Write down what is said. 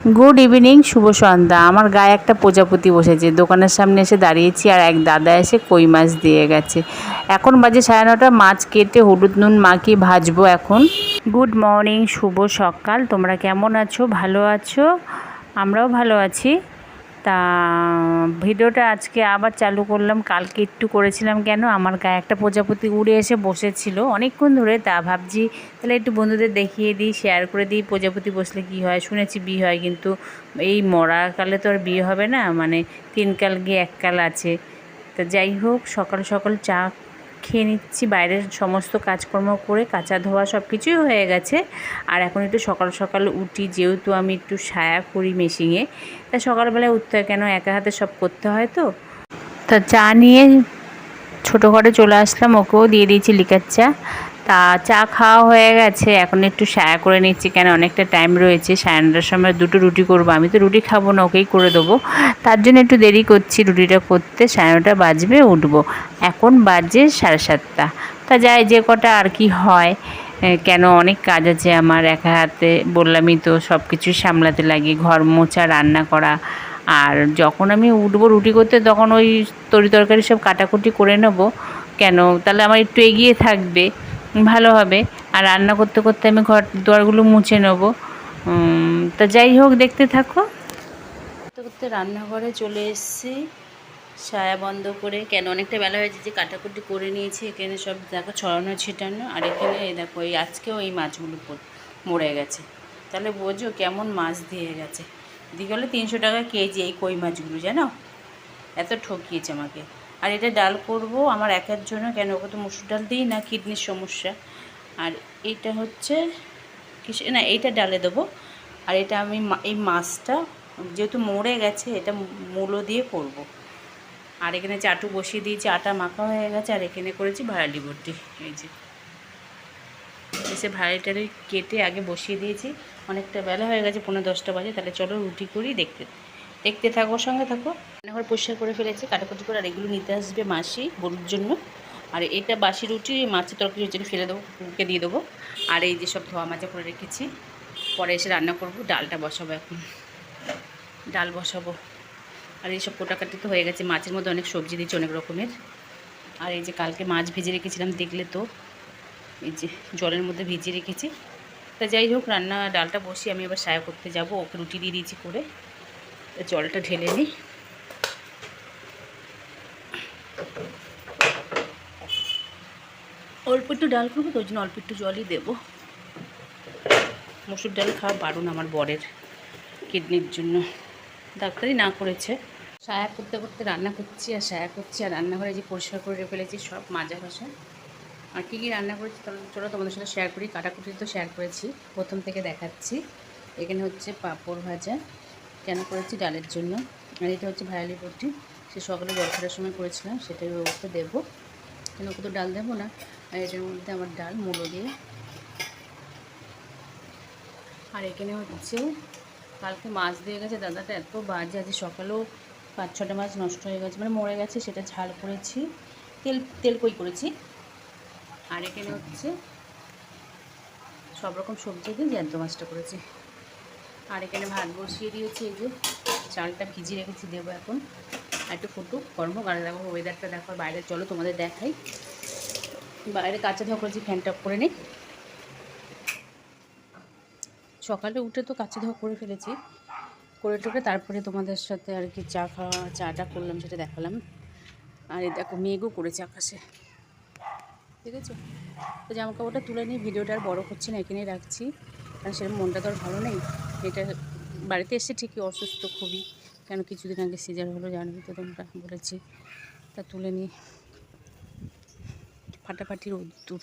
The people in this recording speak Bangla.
গুড ইভিনিং শুভ সন্ধ্যা। আমার গায়ে একটা প্রজাপতি বসেছে। দোকানের সামনে এসে দাঁড়িয়েছি আর এক দাদা এসে কই মাছ দিয়ে গেছে। এখন বাজে সাড়ে নটা, মাছ কেটে হলুদ নুন মাখিয়ে ভাজবো এখন। গুড মর্নিং শুভ সকাল। তোমরা কেমন আছো? ভালো আছো? আমরাও ভালো আছি। তা, ভিডিওটা আজকে আবার চালু করলাম। কালকে একটু করেছিলাম কেন? আমার গায়ে একটা প্রজাপতি উড়ে এসে বসেছিল। অনেকক্ষণ ধরে তা ভাবছি, তাহলে একটু বন্ধুদের দেখিয়ে দিই শেয়ার করে দিই, প্রজাপতি বসলে কি হয়? শুনেছি বিয়ে হয়, কিন্তু এই মরাকালে তো আর বিয়ে হবে না মানে তিনকাল গিয়ে এককাল আছে। তা যাই হোক, সকাল সকাল চা খেয়ে নিচ্ছি, বাইরের সমস্ত কাজকর্ম করে কাঁচা ধোয়া সব কিছুই হয়ে গেছে। আর এখন একটু সকাল সকাল উঠি, যেহেতু আমি একটু সায়া করি মেশিনে, তা সকালবেলায় উঠতে হয় কেন? একা হাতে সব করতে হয় তো। তা চা নিয়ে ছোটো ঘরে চলে আসলাম, ওকেও দিয়ে দিয়েছি লিকার চা। তা চা খাওয়া হয়ে গেছে। এখন একটু সায়া করে নিচ্ছি কেন অনেকটা টাইম রয়েছে। সাড়ে নটার সময় দুটো রুটি করব। আমি তো রুটি খাব না, ওকেই করে দেবো। তার জন্য একটু দেরি করছি। রুটিটা করতে সাড়ে নটা বাজবে, উঠবো। এখন বাজে সাড়ে সাতটা। তা যাই, যে কটা আর কি হয় কেন অনেক কাজ আছে আমার একা হাতে। বললামই তো সব কিছুই সামলাতে লাগে, ঘর মোছা, রান্না করা। আর যখন আমি উঠবো রুটি করতে, তখন ওই তরি তরকারি সব কাটাকুটি করে নেব। কেন? তাহলে আমার একটু এগিয়ে থাকবে। ভালো হবে। আর রান্না করতে করতে আমি ঘর দুয়ারগুলো মুছে নেব। তা যাই হোক, দেখতে থাকো। করতে করতে রান্নাঘরে চলে এসেছি। সায়া বন্ধ করে, কেন অনেকটা বেলা হয়েছে যে কাটাকুটি করে নিয়েছি, এখানে সব দেখো ছড়ানো ছিটানো। আর এখানে এই দেখো, এই আজকেও এই মাছগুলো মরে গেছে। তাহলে বোঝো কেমন মাছ দিয়ে গেছে। দিকে হলে তিনশো টাকা কেজি এই কই মাছগুলো, জানো? এত ঠকিয়েছে আমাকে। আর এটা ডাল করব। আমার একার জন্য কেন ওকে তো মুসুর ডাল দিই না? কিডনির সমস্যা। আর এটা হচ্ছে কিসে না, এইটা ডালে দেবো। আর এটা আমি এই মাছটা যেহেতু মরে গেছে, এটা মূলো দিয়ে করব। আর এখানে চাটু বসিয়ে দিয়েছি, আটা মাখা হয়ে গেছে, আর এখানে করেছি ভাড়ালি বটি। এই যে। এসে ভাড়ালিটারে কেটে আগে বসিয়ে দিয়েছি। অনেকটা বেলা হয়ে গেছে পনেরো দশটা বাজে। তাহলে চলো রুটি করি, দেখতে দেখতে থাকো সঙ্গে থাকো। রান্নাঘর পরিষ্কার করে ফেলেছি, কাটাকুটি করে, আর এগুলো নিতে আসবে মাসি বলুর জন্য। আর এটা বাসি রুটি, মাছের তরকারি জন্য ফেলে দেবো কুকুরকে দিয়ে দেবো। আর এই যে সব ধোয়া মাজা করে রেখেছি, পরে এসে রান্না করব, ডালটা বসাবো এখন। ডাল বসাবো। আর এইসব কোটাকাটি তো হয়ে গেছে, মাছের মধ্যে অনেক সবজি দিয়েছি, অনেক রকমের। আর এই যে কালকে মাছ ভেজে রেখেছিলাম, দেখলে তো, এই যে জলের মধ্যে ভিজিয়ে রেখেছি। তা যাই হোক, রান্না, ডালটা বসিয়ে আমি এবার সায়া করতে যাব, ওকে রুটি দিয়ে দিয়েছি করে। জলটা ঢেলে নিই। অল্প একটু ডাল করব তো ওই জন্য অল্প একটু জলই দেবো। মসুর ডাল খাওয়া বারণ আমার বরের কিডনির জন্য। ডাক্তারই না করেছে। সায়া করতে করতে রান্না করছি আর সায়া করছি আর রান্নাঘরে যে পরিষ্কার করে ফেলেছি সব মাজা ঘষা। আর কী কী রান্না করেছি চলো তোমাদের সাথে শেয়ার করি। কাটাকুটি তো শেয়ার করেছি। প্রথম থেকে দেখাচ্ছি। এখানে হচ্ছে পাঁপড় ভাজা কেন করেছি ডালের জন্য? আর এটা হচ্ছে ভায়ালি পট্টি সে সকালে জলখাটার সময় করেছিলাম, সেটাই ওকে দেবো। কেন ওকে তো ডাল দেবো না? আর এটার মধ্যে আমার ডাল, মূলো দিয়ে। আর এখানে হচ্ছে, কালকে মাছ দিয়ে গেছে। দাদাটা এত বাজে আজ সকালেও পাঁচ ছটা মাছ নষ্ট হয়ে গেছে মানে মরে গেছে, সেটা ঝাল করেছি। তেল তেল কই করেছি? আর এখানে হচ্ছে সব রকম সবজি দিয়ে জ্যান্ত মাছটা করেছি। আর এখানে ভাত বসিয়ে দিয়েছি এই যে। চালটা ভিজিয়ে রেখেছি, দেবো এখন। আর একটু ফুটুক গরম আর দেখো ওয়েদারটা দেখো বাইরে চলো তোমাদের দেখাই। বাইরে কাঁচা ধোয়া করেছি ফ্যানটা অফ করে নিই। সকালে উঠে তো কাছে ধোয়া করে ফেলেছি। করে টোকে তারপরে তোমাদের সাথে আর কি চা খাওয়া, চাটা করলাম, সেটা দেখালাম। আর এই দেখো মেঘও করেছে আকাশে। ঠিক আছে? তো জামা কাপড়টা তুলে নিই, ভিডিওটা আর বড়ো করছি না, এখানেই রাখছি। কারণ সেরকম মনটা তো আর ভালো নেই। এটা বাড়িতে এসে ঠিকই অসুস্থ খুবই। কেন কিছুদিন আগে সিজার হলো জানবি তো তোমরা বলেছি। তা তুলে নিই ফাটাফাটি রোদ্দুর